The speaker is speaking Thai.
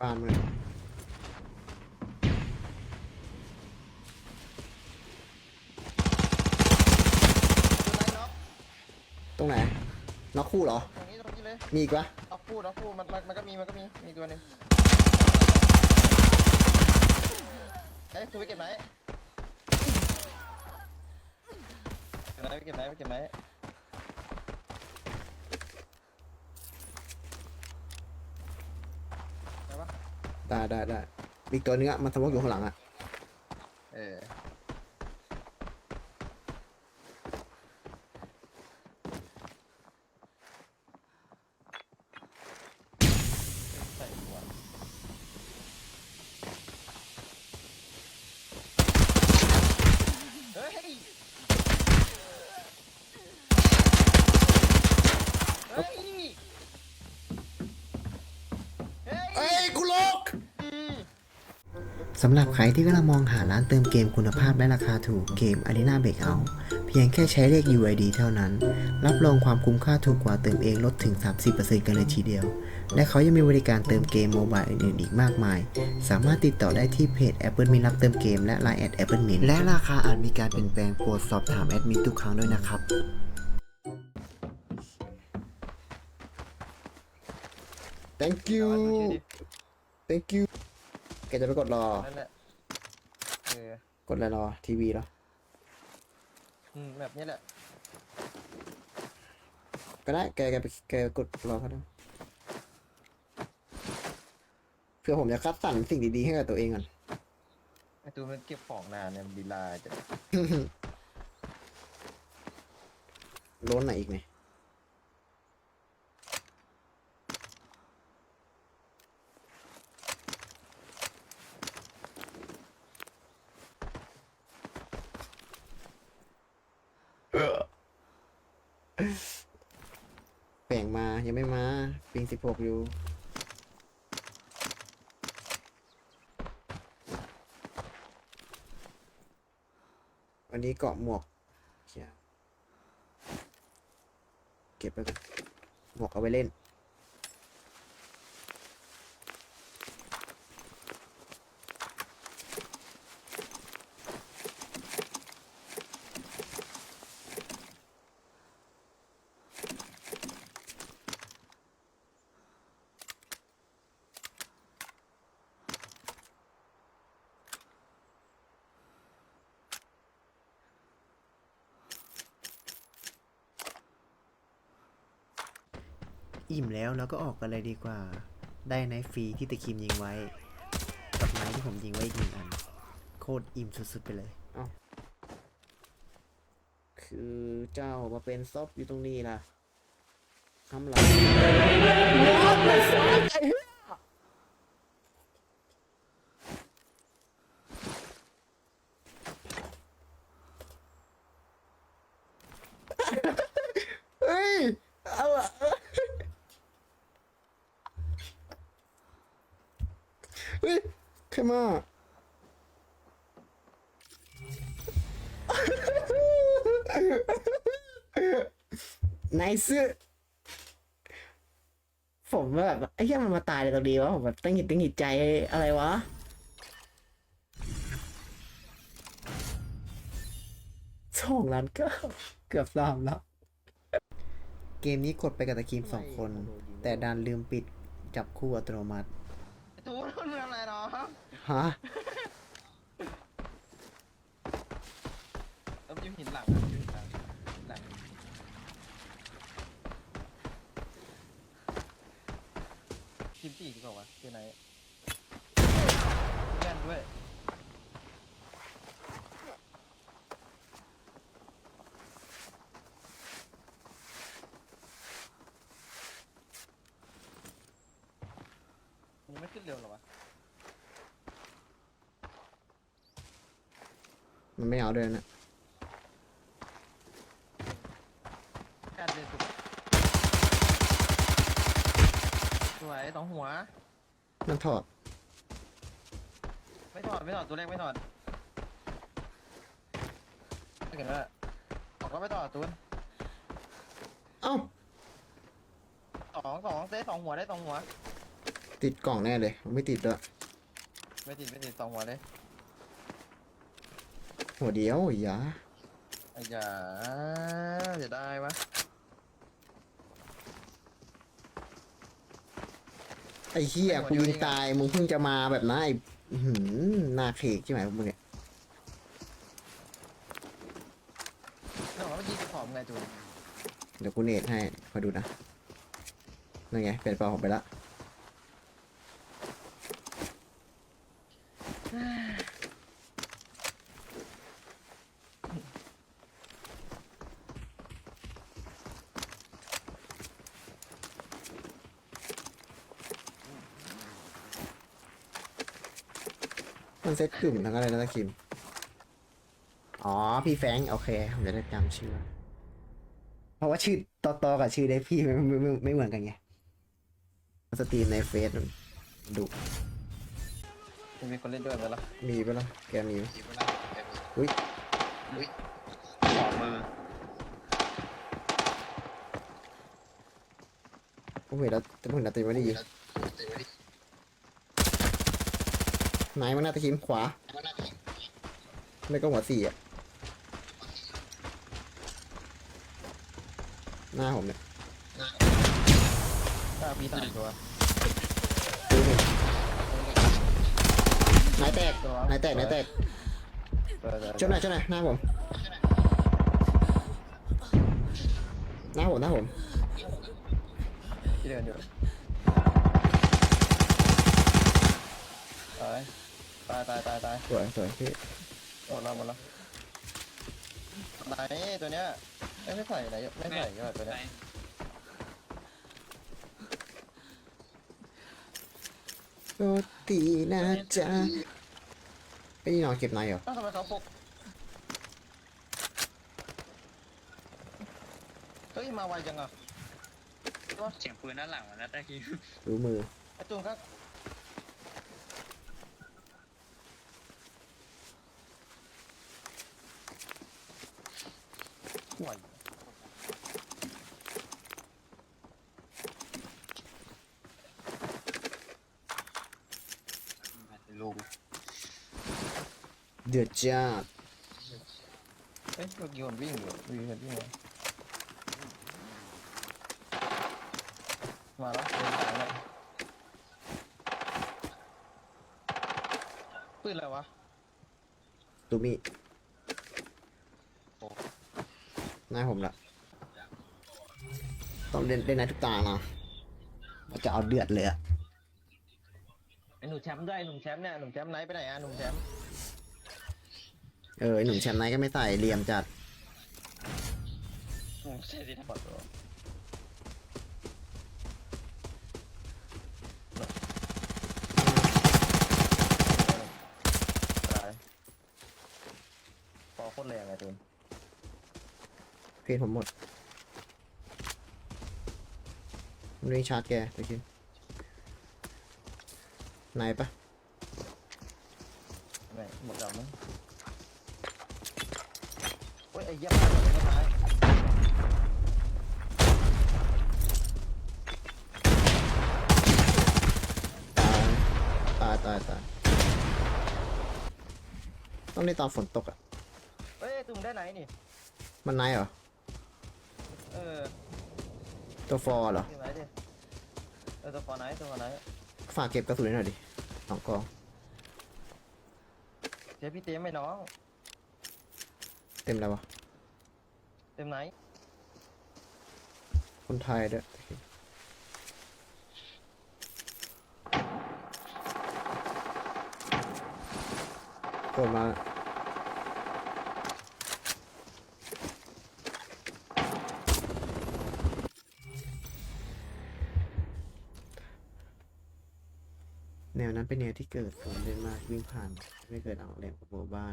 ปานมึงตัวไหนน็อกตรงไหนน็อกคู่เหรอ ตรงนี้ตรงนี้เลยมีอีกปะเอาพูดเอาพูดมันมันมันก็มีมันก็มีมีตัวหนึ่งเฮ้ยตัวไปเก็บไหนเก็บไหนไปเก็บไหนไปเก็บไหนได้ปะ ได้ได้ได้อีกตัวนึงอะมันสมองอยู่ข้างหลังอะ เออใส่หัวเฮ้ย เฮ้ย เฮ้ เอ้ ย ยกูลก อืม สำหรับใครที่กำลังมองหาร้านเติมเกมคุณภาพและราคาถูกเกม Arena Breakout เพียงแค่ใช้เลข UID เท่านั้น รับรองความคุ้มค่าถูกกว่าเติมเองลดถึง 30%กันเลยทีเดียว และเขายังมีบริการเติมเกมโมบายอื่นๆอีกมากมาย สามารถติดต่อได้ที่เพจ Apple Min รับเติมเกมและ Line แอด Apple Min และราคาอาจมีการเปลี่ยนแปลงโปรดสอบถามแอดมินทุกครั้งด้วยนะครับ thank you thank you แกจะไปกดรอ นั่นแหละเออกดอะไรรอ ทีวีเหรอ อืมแบบนี้แหละ ก็ได้ แกแกไปแกกดรอเขาได้เพื่อผมจะคัดสรรสิ่งดีๆให้กับตัวเองก่อน ไอตัวมันเก็บของนานเนี่ยมันดีลาจะโล้นไหนอีกไหม มา ยังไม่มา ปิงสิบหกอยู่ วันนี้เกาะหมวกเก็บไปหมวกเอาไปเล่น อิ่มแล้วเราก็ออกกันเลยดีกว่า ได้ไนฟรีที่ตะคิมยิงไว้กับไนท์ที่ผมยิงไว้อีกหนึ่งอัน โคตรอิ่มสุดๆไปเลยเอคือเจ้ามาเป็นซอบอยู่ตรงนี้ล่ะทำไร เฮ้ยเอาอะเฮ้ยใครมา ไนซ์ผมแบบไอ้เหี้ยมันมาตายเลยตรงนี้วะผมแบบตั้งหิดตั้งหิดใจอะไรวะสองล้านเก้าเกือบสามแล้ว เกมนี้กดไปกับตะคีมสองคน แต่ดันลืมปิดจับคู่อัตโนมัติไอตัวมันเป็นอะไรเนาะฮะเออมันอยู่หินหลังอะอยู่หินหลังหลังทีมสี่ดีกว่าวะคือไหนแม่นด้วยมันไม่ขึ้นเร็วหรอวะ มันไม่เอาด้วยนะแค่เดินสุดสวยสองหัว มันถอด ไม่ถอด ไม่ถอด ตัวแรกไม่ถอดไม่เห็นว่าออกก็ไม่ถอดตูนเอ้า สองสองเซตสองหัวได้สองหัว ติดกล่องแน่เลย ไม่ติดด้วยไม่ติดไม่ติดสองหัวเลย หัวเดียวอย่าไอ้ยาจะได้ปะไอ้เหี้ยกูยิงตายมึงเพิ่งจะมาแบบนั้นไอ้อื้อหือหน้าเขกใช่ไหมพวกมึงเนี่ยน้องมันยิงขอบไงจูนเดี๋ยวกูเนตให้คอยดูนะนั่นไงเป็นเปล่าผมไปละ มันเซ็ตกลุ่มทั้งอะไรนะตะคิม อ๋อ พี่แฟรงค์โอเค ผมจะได้จำชื่อ เพราะว่าชื่อต่อต่อกับชื่อได้พี่ไม่ไม่ไม่ไม่เหมือนกันไงสตรีมในเฟซมันดุจะมีคนเล่นด้วยไหมล่ะมีปะล่ะแกมีไหมทีเวลาอุ้ยอุ้ยขอบมือผมเห็นแล้วแต่ผมเห็นแล้วแต่ไม่ได้ยินตี ไว้ดิไหนมันหน้าตะคิมขวามันน่าจะไม่ก็หัวสี่อะ หน้าผมเนี่ยหน้าพี่สามตัวดูหนึ่งไหนแตกไหนแตกไหนแตกเปิดเลยช่วยหน่อยช่วยหน่อยหน้าผม หน้าผมหน้าผมที่เดินอยู่ตาย ตายตายตายตายสวยสวยพี่หมดแล้วหมดแล้วไหนตัวเนี้ยเอ้ยไม่ใส่ไหนไม่ใส่ก็ตัวเนี้ยโรตีนะจ๊ะไอ้นี่นอนเก็บไหนเหรออ้าวทำไมเขาปกเฮ้ยมาไวจังอะเสียงปืนด้านหลังมันนะตะกี้รู้มือไอ้จุงครับ ลูกเดือดจ้าดเอ้ยเมื่อกี้คนวิ่งอยู่วิ่งเห็นวิ่งมามาแล้วเดินสายแล้วปืนอะไรวะตูมี่หน้าผมละต้องเล่นเล่นในทุกตานะเราจะเอาเดือดเลยอะ ไอ้หนุ่มแชมป์ด้วยไอ้หนุ่มแชมป์เนี่ยหนุ่มแชมป์ไหนไปไหนอะหนุ่มแชมป์เออไอ้หนุ่มแชมป์ไนท์ก็ไม่ใส่เหลี่ยมจัดใช่สิปอดตัว ตายปอโคตรแรงไงตูนเพจผมหมดมันรีชาร์จแกไปคิด ไหนปะไม่หมดดำมั้งโอ้ยไอ้เหี้ยมาเลยก็ตายตายตายตายต้องได้ตอนฝนตกอะเฮ้ยตุ่มได้ไหนนี่ มันไนท์เหรอ เออตัวฟอร์เหรอที่ไหนดิ เออตัวฟอไหนตัวฟอไหน ฝากเก็บกระสุนให้หน่อยดิ สองกองเจ๊พี่เต็มไหมน้อง เต็มแล้ววะเต็มไหน คนไทยด้วยกดมา แนวนั้นเป็นแนวที่เกิดฝนเดนมาร์กวิ่งผ่าน ไม่เกิดเอาแหล่งโบบ้า